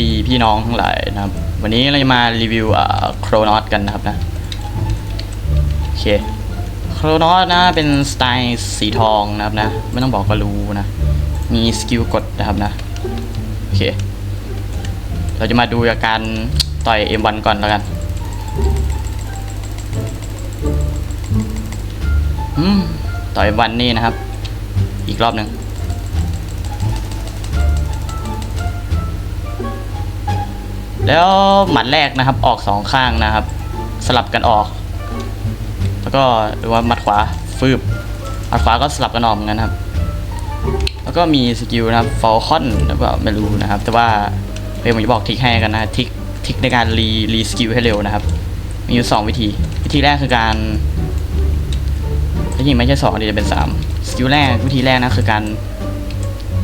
ดีพี่น้องทั้งหลายนะครับ วันนี้เราจะมารีวิวอ่าโครนอสกันนะครับนะโอเคโครนอสนะเป็นสไตล์สีทองนะครับนะ ไม่ต้องบอกก็รู้นะ มีสกิลกดนะครับนะโอเค เราจะมาดูจาการต่อย M1 ก่อนแล้วกันอืมต่อย M1 นี่นะครับ อีกรอบหนึ่ง แล้วหมัดแรกนะครับออกสองข้างนะครับ สลับกันออก แล้วก็หรือว่าหมัดขวาฟืบหมัดขวาก็สลับกันออกเหมือนกันครับ แล้วก็มีสกิลนะครับฟอลคอนหรือเปล่าไม่รู้นะครับ แต่ว่าเดี๋ยวผมจะบอกทิกให้กันนะทิกทิกในการรีรีสกิลให้เร็วนะครับ มีอยู่สองวิธี วิธีแรกคือการที่จริงไม่ใช่สองดีจะเป็นสามสกิลแรกวิธีแรกนะคือการ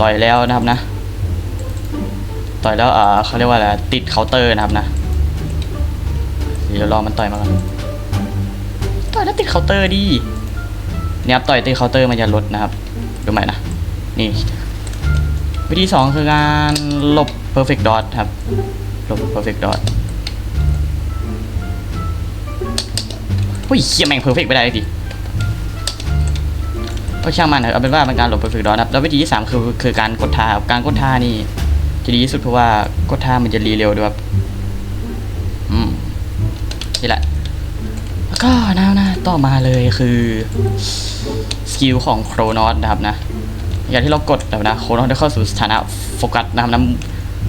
ต่อยแล้วนะครับนะ ต่อยแล้วเออเขาเรียกว่าอะไรติดเคาน์เตอร์นะครับนะเดี๋ยวรอมันต่อยมาก่อนต่อยแล้วติดเคาน์เตอร์ดิเนี่ยครับต่อยติดเคาน์เตอร์มันจะลดนะครับดูใหม่นะนี่วิธีสองคือการหลบ perfect dot ครับหลบ perfect dot เฮ้ยเฮียแม่ง perfect ไม่ได้ดิก็ช่างมันเถอะเอาเป็นว่าเป็นการหลบ perfect dot ครับแล้ววิธีที่สามคือคือการกดทาครับการกดทานี่ จะดีที่สุดเพราะว่ากดท่ามันจะรีเร็วด้วยครับอืมนี่แหละแล้วก็นะนะต่อมาเลยคือสกิลของโครนอสนะครับนะอย่างที่เรากดแบบนะโครนอสได้เข้าสู่สถานะโฟกัสนะครับนะ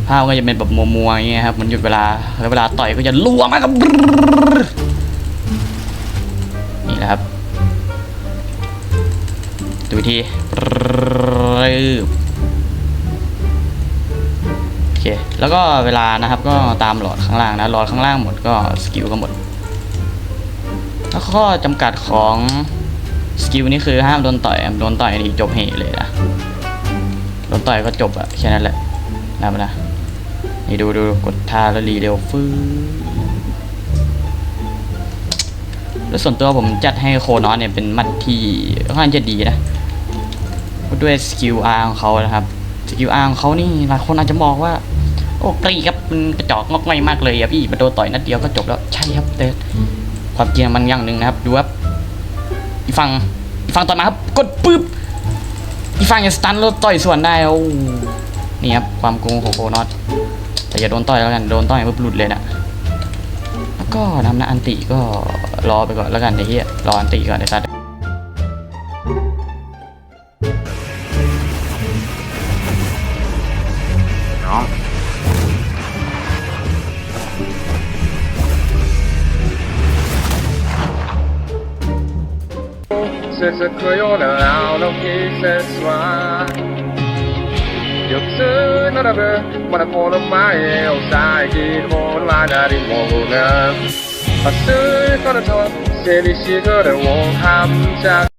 ภาพก็จะเป็นแบบมัวๆอย่างเงี้ยครับมันหยุดเวลาแล้วเวลาต่อยก็จะรัวมากครับนี่แหละครับดูทีรึบโอ แล้วก็เวลานะครับก็ตามหลอดข้างล่างนะหลอดข้างล่างหมดก็สกิลก็หมด แล้วข้อจำกัดของสกิลนี้คือห้ามโดนต่อยโดนต่อยนี่จบเหเลยนะโดนต่อยก็จบอะแค่นั้นแหละนะมันนะนี่ดูดูกดท่าแล้วรีเร็วฟื้นแล้วส่วนตัวผมจัดให้โคนอสเนี่ยเป็นมัดที่ค่อนข้างจะดีนะด้วยสกิลอาร์ของเขานะครับสกิลอาร์ของเขานี่หลายคนอาจจะมองว่า โอ้กรีครับมันกระจอกงอกง่อยมากเลยอะพี่มันโดนต่อยนัดเดียวก็จบแล้วใช่ครับแต่ความจริงมันอย่างหนึ่งนะครับดูครับอีกฝั่งอีกฝั่งต่อยมาครับกดปึ๊บอีกฝั่งยังสตันแล้วต่อยส่วนได้โอ้นี่ครับความโกงของโคนอตแต่อย่าโดนต่อยแล้วกันโดนต่อยปุ๊บหลุดเลยนะแล้วก็ทำนะอันติก็รอไปก่อนแล้วกันไอ้เหี้ยรออันติก่อนไอ้สัตว์น้อง 是这颗よな青の季節は四つ並ぶまだこの前を遮るものは何もな明日からと整理しぐれをはんじゃ